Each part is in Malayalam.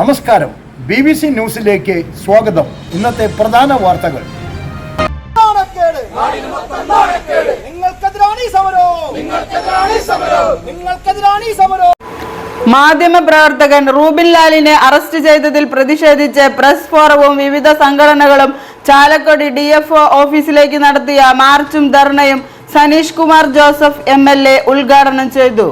നമസ്കാരം. ബി ബി സി ന്യൂസിലേക്ക് സ്വാഗതം. ഇന്നത്തെ പ്രധാന വാർത്തകൾ. മാധ്യമ പ്രവർത്തകൻ റൂബിൻ ലാലിനെ അറസ്റ്റ് ചെയ്തതിൽ പ്രതിഷേധിച്ച് പ്രസ് ഫോറവും വിവിധ സംഘടനകളും ചാലക്കുടി ഡി എഫ് ഒ ഓഫീസിലേക്ക് നടത്തിയ മാർച്ചും ധർണയും Saneesh Kumar Joseph M L A ഉദ്ഘാടനം ചെയ്തു.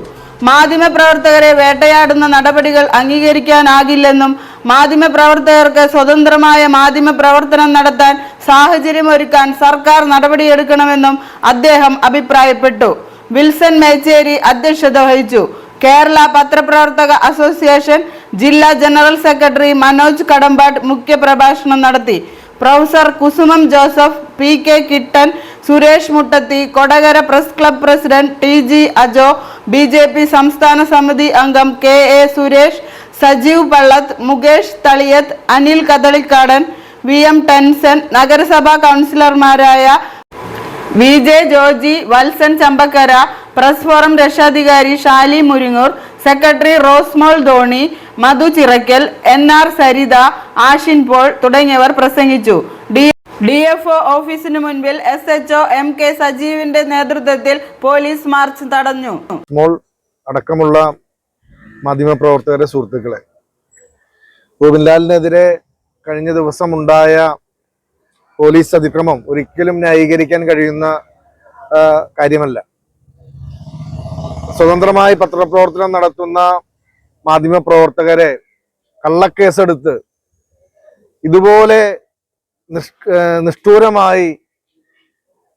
മാധ്യമപ്രവർത്തകരെ വേട്ടയാടുന്ന നടപടികൾ അംഗീകരിക്കാനാകില്ലെന്നും മാധ്യമപ്രവർത്തകർക്ക് സ്വതന്ത്രമായ മാധ്യമ പ്രവർത്തനം നടത്താൻ സാഹചര്യമൊരുക്കാൻ സർക്കാർ നടപടിയെടുക്കണമെന്നും അദ്ദേഹം അഭിപ്രായപ്പെട്ടു. വിൽസൺ മേച്ചേരി അധ്യക്ഷത വഹിച്ചു. കേരള പത്രപ്രവർത്തക അസോസിയേഷൻ ജില്ലാ ജനറൽ സെക്രട്ടറി മനോജ് കടമ്പാട് മുഖ്യപ്രഭാഷണം നടത്തി. Professor Kusumam Joseph P K Kittan Suresh Muttathi Kodakara press club president T G Ajo B J P സംസ്ഥാന സമിതി അംഗം K A Suresh Sajeev Pallath Mukesh Thaliyath Anil Kadalikkadan V M Tenson നഗരസഭാ കൗൺസിലർമാരായ V J Georgy Valsan Chambakkara press forum രക്ഷാധികാരി Shali Muringoor secretary Rosemol Dhoni Madhu Chirackal N R Saritha Ashin Paul തുടങ്ങിയവർ പ്രസംഗിച്ചു. ഡി എഫ് ഒ ഓഫീസിന് മുൻപിൽ S H O M K സജീവിന്റെ നേതൃത്വത്തിൽ പോലീസ് മാർച്ച് തടഞ്ഞു. അടക്കമുള്ള മാധ്യമപ്രവർത്തകരെ സുഹൃത്തുക്കളെ ഗോവിന്ദലാലിനെതിരെ കഴിഞ്ഞ ദിവസം ഉണ്ടായ പോലീസ് അതിക്രമം ഒരിക്കലും ന്യായീകരിക്കാൻ കഴിയുന്ന കാര്യമല്ല. സ്വതന്ത്രമായി പത്രപ്രവർത്തനം നടത്തുന്ന മാധ്യമപ്രവർത്തകരെ കള്ളക്കേസെടുത്ത് ഇതുപോലെ നിഷ്ഠൂരമായി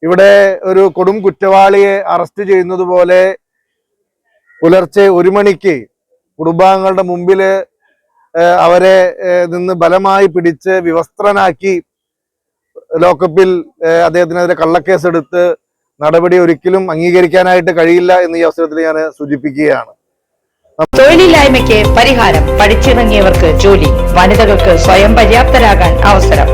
ഇവിടെ ഒരു കൊടും കുറ്റവാളിയെ അറസ്റ്റ് ചെയ്യുന്നത് പോലെ പുലർച്ചെ ഒരു മണിക്ക് കുടുംബാംഗങ്ങളുടെ മുമ്പിൽ അവരെ നിന്ന് ബലമായി പിടിച്ച് വിവസ്ത്രനാക്കി ലോക്കപ്പിൽ അദ്ദേഹത്തിനെതിരെ കള്ളക്കേസ് എടുത്ത് നടപടി ഒരിക്കലും അംഗീകരിക്കാനായിട്ട് കഴിയില്ല എന്ന് ഈ അവസരത്തിൽ ഞാൻ സൂചിപ്പിക്കുകയാണ്. തൊഴിലില്ലായ്മയ്ക്ക് പരിഹാരം പഠിച്ചിറങ്ങിയവർക്ക് ജോലി വനിതകൾക്ക് സ്വയം പര്യാപ്തരാകാൻ അവസരം.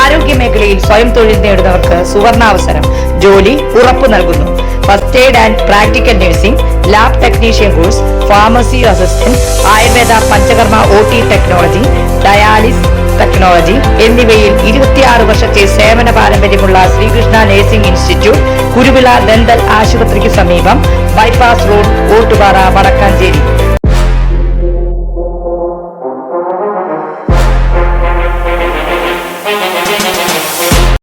ആരോഗ്യ മേഖലയിൽ സ്വയം തൊഴിൽ നേടുന്നവർക്ക് സുവർണാവസരം ജോലി ഉറപ്പു നൽകുന്നു. First aid and practical nursing lab technician course pharmacy assistant Ayurveda Panchakarma O T technology dialysis technology എന്നിവയിൽ ഇരുപത്തിയാറ് വർഷത്തെ സേവന പാരമ്പര്യമുള്ള Sreekrishna nursing institute Kuruvila dental ആശുപത്രിക്ക് സമീപം ബൈപ്പാസ് റോഡ് ഓട്ടുപാറ വടക്കാഞ്ചേരി.